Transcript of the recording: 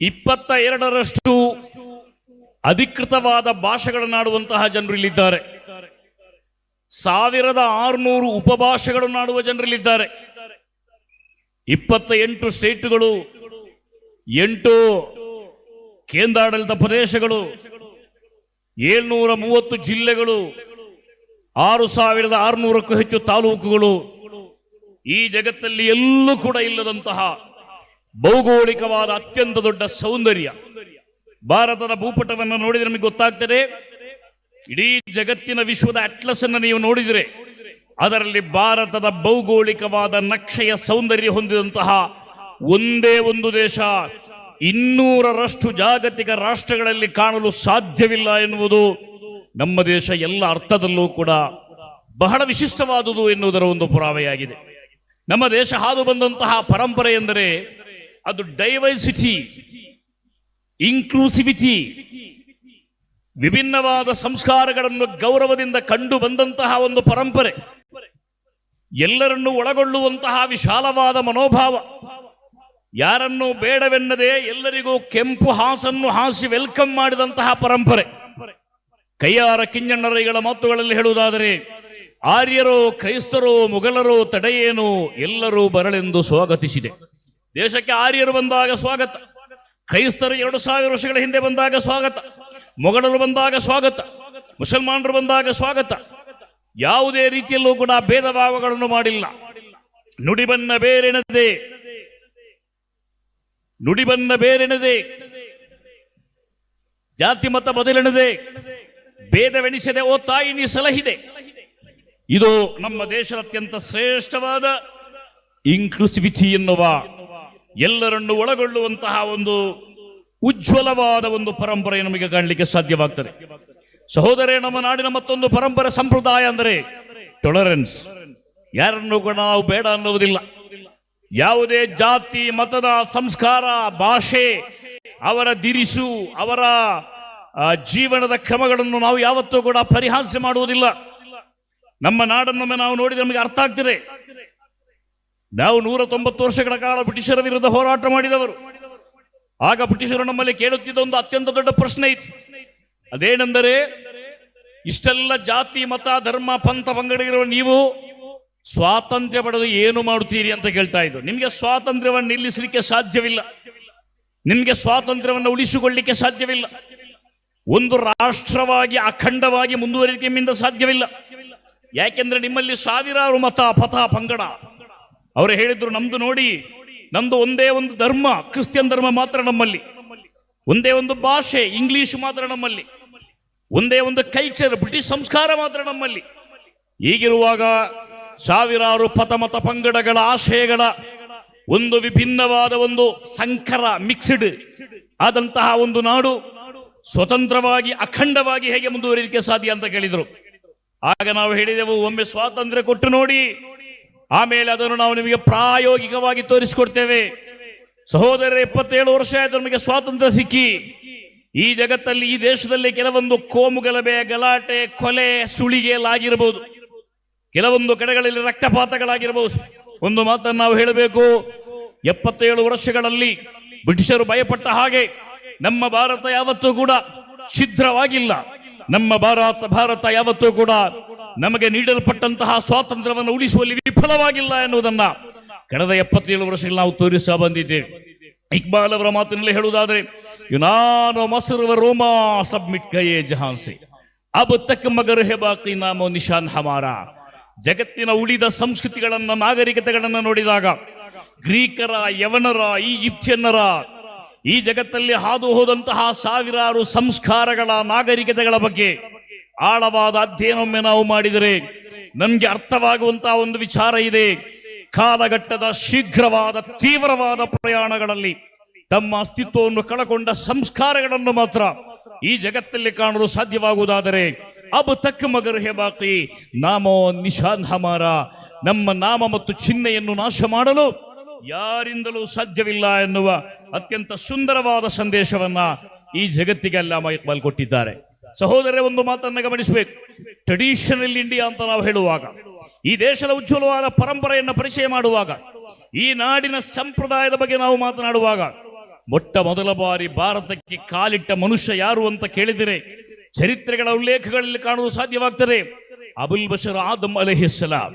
ಇಪ್ಪತ್ತ ಎರಡರಷ್ಟು ಅಧಿಕೃತವಾದ ಭಾಷೆಗಳನ್ನಾಡುವಂತಹ ಜನರು ಇಲ್ಲಿದ್ದಾರೆ ಸಾವಿರದ ಆರುನೂರು ಉಪಭಾಷೆಗಳನ್ನಾಡುವ ಜನರಲ್ಲಿದ್ದಾರೆ. ಇಪ್ಪತ್ತ ಎಂಟು ಸ್ಟೇಟ್ಗಳು, ಎಂಟು ಕೇಂದ್ರಾಡಳಿತ ಪ್ರದೇಶಗಳು, ಏಳ್ನೂರ ಮೂವತ್ತು ಜಿಲ್ಲೆಗಳು, ಆರು ಸಾವಿರದ ಆರುನೂರಕ್ಕೂ ಹೆಚ್ಚು ತಾಲೂಕುಗಳು ಈ ಜಗತ್ತಲ್ಲಿ ಎಲ್ಲೂ ಕೂಡ ಇಲ್ಲದಂತಹ ಭೌಗೋಳಿಕವಾದ ಅತ್ಯಂತ ದೊಡ್ಡ ಸೌಂದರ್ಯ. ಭಾರತದ ಭೂಪಟವನ್ನು ನೋಡಿದ್ರೆ ನಮಗೆ ಗೊತ್ತಾಗ್ತದೆ, ಇಡೀ ಜಗತ್ತಿನ ವಿಶ್ವದ ಅಟ್ಲಸ್ ಅನ್ನು ನೀವು ನೋಡಿದರೆ, ಅದರಲ್ಲಿ ಭಾರತದ ಭೌಗೋಳಿಕವಾದ ನಕ್ಷೆಯ ಸೌಂದರ್ಯ ಹೊಂದಿದಂತಹ ಒಂದೇ ಒಂದು ದೇಶ, ಇನ್ನೂರರಷ್ಟು ಜಾಗತಿಕ ರಾಷ್ಟ್ರಗಳಲ್ಲಿ ಕಾಣಲು ಸಾಧ್ಯವಿಲ್ಲ ಎನ್ನುವುದು ನಮ್ಮ ದೇಶ ಎಲ್ಲ ಅರ್ಥದಲ್ಲೂ ಕೂಡ ಬಹಳ ವಿಶಿಷ್ಟವಾದುದು ಎನ್ನುವುದರ ಒಂದು ಪುರಾವೆಯಾಗಿದೆ. ನಮ್ಮ ದೇಶ ಹಾದು ಬಂದಂತಹ ಪರಂಪರೆ ಎಂದರೆ ಅದು ಡೈವರ್ಸಿಟಿ ಇನ್ಕ್ಲೂಸಿವಿಟಿ ವಿಭಿನ್ನವಾದ ಸಂಸ್ಕಾರಗಳನ್ನು ಗೌರವದಿಂದ ಕಂಡು ಬಂದಂತಹ ಒಂದು ಪರಂಪರೆ. ಎಲ್ಲರನ್ನು ಒಳಗೊಳ್ಳುವಂತಹ ವಿಶಾಲವಾದ ಮನೋಭಾವ. ಯಾರನ್ನು ಬೇಡವೆನ್ನದೆ ಎಲ್ಲರಿಗೂ ಕೆಂಪು ಹಾಸನ್ನು ಹಾಸಿ ವೆಲ್ಕಮ್ ಮಾಡಿದಂತಹ ಪರಂಪರೆ. ಕೈಯಾರ ಕಿಂಜಣ್ಣರೈಗಳ ಮಾತುಗಳಲ್ಲಿ ಹೇಳುವುದಾದರೆ, ಆರ್ಯರೋ, ಕ್ರೈಸ್ತರೋ, ಮೊಘಲರೋ, ತಡೆಯೇನು ಎಲ್ಲರೂ ಬರಲೆಂದು ಸ್ವಾಗತಿಸಿದೆ. ದೇಶಕ್ಕೆ ಆರ್ಯರು ಬಂದಾಗ ಸ್ವಾಗತ. ಕ್ರೈಸ್ತರು ಎರಡು ಸಾವಿರ ವರ್ಷಗಳ ಹಿಂದೆ ಬಂದಾಗ ಸ್ವಾಗತ. ಮೊಘಲರು ಬಂದಾಗ ಸ್ವಾಗತ. ಮುಸಲ್ಮಾನರು ಬಂದಾಗ ಸ್ವಾಗತ. ಯಾವುದೇ ರೀತಿಯಲ್ಲೂ ಕೂಡ ಭೇದ ಭಾವಗಳನ್ನು ಮಾಡಿಲ್ಲ. ನುಡಿಬನ್ನ ಬೇರೆನದೆ. ನುಡಿಬನ್ನ ಬೇರೆನದೆ. ಜಾತಿ ಮತ ಬದಲೆಣದೆ ಭೇದವೆಣಿಸದೆ ಓ ತಾಯಿ, ನೀ ಸಲಹಿದೆ. ಇದು ನಮ್ಮ ದೇಶದ ಅತ್ಯಂತ ಶ್ರೇಷ್ಠವಾದ ಇನ್ಕ್ಲೂಸಿವಿಟಿ ಎನ್ನುವ ಎಲ್ಲರನ್ನು ಒಳಗೊಳ್ಳುವಂತಹ ಒಂದು ಉಜ್ವಲವಾದ ಒಂದು ಪರಂಪರೆ ನಮಗೆ ಕಾಣಲಿಕ್ಕೆ ಸಾಧ್ಯವಾಗ್ತದೆ. ಸಹೋದರೇ, ನಮ್ಮ ನಾಡಿನ ಮತ್ತೊಂದು ಪರಂಪರೆ ಸಂಪ್ರದಾಯ ಅಂದರೆ ಟೊಲರೆನ್ಸ್ ಯಾರನ್ನು ಕೂಡ ನಾವು ಬೇಡ ಅನ್ನುವುದಿಲ್ಲ. ಯಾವುದೇ ಜಾತಿ, ಮತದ, ಸಂಸ್ಕಾರ, ಭಾಷೆ, ಅವರ ದಿರಿಸು, ಅವರ ಜೀವನದ ಕ್ರಮಗಳನ್ನು ನಾವು ಯಾವತ್ತೂ ಕೂಡ ಪರಿಹಾಸ್ಯ ಮಾಡುವುದಿಲ್ಲ. ನಮ್ಮ ನಾಡನ್ನೊಮ್ಮೆ ನಾವು ನೋಡಿದ್ರೆ ನಮಗೆ ಅರ್ಥ ಆಗ್ತದೆ. ನಾವು ನೂರ ತೊಂಬತ್ತು ವರ್ಷಗಳ ಕಾಲ ಬ್ರಿಟಿಷರ ವಿರುದ್ಧ ಹೋರಾಟ ಮಾಡಿದವರು. ಆಗ ಬ್ರಿಟಿಷರು ನಮ್ಮಲ್ಲಿ ಕೇಳುತ್ತಿದ್ದ ಒಂದು ಅತ್ಯಂತ ದೊಡ್ಡ ಪ್ರಶ್ನೆ ಇತ್ತು. ಅದೇನೆಂದರೆ, ಇಷ್ಟೆಲ್ಲ ಜಾತಿ, ಮತ, ಧರ್ಮ, ಪಂಥ ಪಂಗಡಿಗಿರುವ ನೀವು ಸ್ವಾತಂತ್ರ್ಯ ಪಡೆದು ಏನು ಮಾಡುತ್ತೀರಿ ಅಂತ ಕೇಳ್ತಾ ಇದ್ರು. ನಿಮಗೆ ಸ್ವಾತಂತ್ರ್ಯವನ್ನು ನಿಲ್ಲಿಸಲಿಕ್ಕೆ ಸಾಧ್ಯವಿಲ್ಲ. ನಿಮಗೆ ಸ್ವಾತಂತ್ರ್ಯವನ್ನು ಉಳಿಸಿಕೊಳ್ಳಲಿಕ್ಕೆ ಸಾಧ್ಯವಿಲ್ಲ. ಒಂದು ರಾಷ್ಟ್ರವಾಗಿ, ಅಖಂಡವಾಗಿ ಮುಂದುವರಿಕೆ ನಿಮ್ಮಿಂದ ಸಾಧ್ಯವಿಲ್ಲ. ಯಾಕೆಂದ್ರೆ ನಿಮ್ಮಲ್ಲಿ ಸಾವಿರಾರು ಮತ, ಪಥ, ಪಂಗಡ ಅವರು ಹೇಳಿದ್ರು, ನಮ್ದು ನೋಡಿ, ನಮ್ದು ಒಂದೇ ಒಂದು ಧರ್ಮ, ಕ್ರಿಶ್ಚಿಯನ್ ಧರ್ಮ ಮಾತ್ರ ನಮ್ಮಲ್ಲಿ. ಒಂದೇ ಒಂದು ಭಾಷೆ, ಇಂಗ್ಲಿಷ್ ಮಾತ್ರ ನಮ್ಮಲ್ಲಿ. ಒಂದೇ ಒಂದು ಕಲ್ಚರ್ ಬ್ರಿಟಿಷ್ ಸಂಸ್ಕಾರ ಮಾತ್ರ ನಮ್ಮಲ್ಲಿ. ಈಗಿರುವಾಗ ಸಾವಿರಾರು ಪಥಮತ ಪಂಗಡಗಳ ಆಶಯಗಳ ಒಂದು ವಿಭಿನ್ನವಾದ ಒಂದು ಸಂಕರ ಮಿಕ್ಸ್ಡ್ ಆದಂತಹ ಒಂದು ನಾಡು ಸ್ವತಂತ್ರವಾಗಿ, ಅಖಂಡವಾಗಿ ಹೇಗೆ ಮುಂದುವರಿಯಲಿಕ್ಕೆ ಸಾಧ್ಯ ಅಂತ ಕೇಳಿದರು. ಆಗ ನಾವು ಹೇಳಿದೆವು, ಒಮ್ಮೆ ಸ್ವಾತಂತ್ರ್ಯ ಕೊಟ್ಟು ನೋಡಿ ಆಮೇಲೆ ಅದನ್ನು ನಾವು ನಿಮಗೆ ಪ್ರಾಯೋಗಿಕವಾಗಿ ತೋರಿಸಿಕೊಡ್ತೇವೆ. ಸಹೋದರ ಇಪ್ಪತ್ತೇಳು ವರ್ಷ ಆಯ್ತು ನಮಗೆ ಸ್ವಾತಂತ್ರ್ಯ ಸಿಕ್ಕಿ. ಈ ಜಗತ್ತಲ್ಲಿ, ಈ ದೇಶದಲ್ಲಿ ಕೆಲವೊಂದು ಕೋಮು ಗಲಭೆ ಗಲಾಟೆ, ಕೊಲೆ, ಸುಳಿಗೆ ಎಲ್ಲ ಆಗಿರಬಹುದು ಕೆಲವೊಂದು ಕಡೆಗಳಲ್ಲಿ ರಕ್ತಪಾತಗಳಾಗಿರಬಹುದು. ಒಂದು ಮಾತನ್ನು ನಾವು ಹೇಳಬೇಕು. ಎಪ್ಪತ್ತೇಳು ವರ್ಷಗಳಲ್ಲಿ ಬ್ರಿಟಿಷರು ಭಯಪಟ್ಟ ಹಾಗೆ ನಮ್ಮ ಭಾರತ ಯಾವತ್ತೂ ಕೂಡ ಛಿದ್ರವಾಗಿಲ್ಲ. ನಮ್ಮ ಭಾರತ ಭಾರತ ಯಾವತ್ತೂ ಕೂಡ ನಮಗೆ ನೀಡಲ್ಪಟ್ಟಂತಹ ಸ್ವಾತಂತ್ರ್ಯವನ್ನು ಉಳಿಸುವಲ್ಲಿ ವಿಫಲವಾಗಿಲ್ಲ ಎನ್ನುವುದನ್ನ ಕಳೆದ ಎಪ್ಪತ್ತೇಳು ವರ್ಷಗಳಲ್ಲಿ ನಾವು ತೋರಿಸ ಬಂದಿದ್ದೇವೆ. ಇಕ್ಬಾಲ್ ಅವರ ಮಾತಿನಲ್ಲಿ ಹೇಳುವುದಾದ್ರೆ, ಯುನಾನೋ ಮಸರುವ ರೋಮಾ ಸಬ್ಮಿಟ್ ಕಯೇ ಜಹಾನ್ಸೆ. ಅಬ್ ತಕ್ ಮಗರ್ ಹೆಬಾಕಿ ನಾಮೋ ನಿಶಾನ್ ಹಮಾರ. ಜಗತ್ತಿನ ಉಳಿದ ಸಂಸ್ಕೃತಿಗಳನ್ನ, ನಾಗರಿಕತೆಗಳನ್ನ ನೋಡಿದಾಗ, ಗ್ರೀಕರ, ಯವನರ ಈಜಿಪ್ಷಿಯನ್ನರ ಈ ಜಗತ್ತಲ್ಲಿ ಹಾದು ಹೋದಂತಹ ಸಾವಿರಾರು ಸಂಸ್ಕಾರಗಳ, ನಾಗರಿಕತೆಗಳ ಬಗ್ಗೆ ಆಳವಾದ ಅಧ್ಯಯನವೊಮ್ಮೆ ನಾವು ಮಾಡಿದರೆ ನಮಗೆ ಅರ್ಥವಾಗುವಂತಹ ಒಂದು ವಿಚಾರ ಇದೆ. ಕಾಲಘಟ್ಟದ ಶೀಘ್ರವಾದ ತೀವ್ರವಾದ ಪ್ರಯಾಣಗಳಲ್ಲಿ ತಮ್ಮ ಅಸ್ತಿತ್ವವನ್ನು ಕಳಕೊಂಡ ಸಂಸ್ಕಾರಗಳನ್ನು ಮಾತ್ರ ಈ ಜಗತ್ತಲ್ಲಿ ಕಾಣಲು ಸಾಧ್ಯವಾಗುವುದಾದರೆ, ಅಬ್ ತಕ್ ಮಗರ್ ಹೇ ಬಾಕಿ, ನಾಮೋ ನಿಶಾನ್ ಹಮಾರ, ನಮ್ಮ ನಾಮ ಮತ್ತು ಚಿಹ್ನೆಯನ್ನು ನಾಶ ಮಾಡಲು ಯಾರಿಂದಲೂ ಸಾಧ್ಯವಿಲ್ಲ ಎನ್ನುವ ಅತ್ಯಂತ ಸುಂದರವಾದ ಸಂದೇಶವನ್ನ ಈ ಜಗತ್ತಿಗೆ ಅಲ್ಲಾಮ ಇಕ್ಬಾಲ್ ಕೊಟ್ಟಿದ್ದಾರೆ. ಸಹೋದರರೇ, ಒಂದು ಮಾತನ್ನು ಗಮನಿಸಬೇಕು. ಟ್ರೆಡಿಷನಲ್ ಇಂಡಿಯಾ ಅಂತ ನಾವು ಹೇಳುವಾಗ, ಈ ದೇಶದ ಉಜ್ವಲವಾದ ಪರಂಪರೆಯನ್ನು ಪರಿಚಯ ಮಾಡುವಾಗ, ಈ ನಾಡಿನ ಸಂಪ್ರದಾಯದ ಬಗ್ಗೆ ನಾವು ಮಾತನಾಡುವಾಗ, ಮೊಟ್ಟ ಮೊದಲ ಬಾರಿ ಭಾರತಕ್ಕೆ ಕಾಲಿಟ್ಟ ಮನುಷ್ಯ ಯಾರು ಅಂತ ಕೇಳಿದರೆ, ಚರಿತ್ರೆಗಳ ಉಲ್ಲೇಖಗಳಲ್ಲಿ ಕಾಣಲು ಸಾಧ್ಯವಾಗ್ತದೆ. ಅಬುಲ್ ಬಶರ್ ಆದಮ್ ಅಲಹಿಸ್ಸಲಾಂ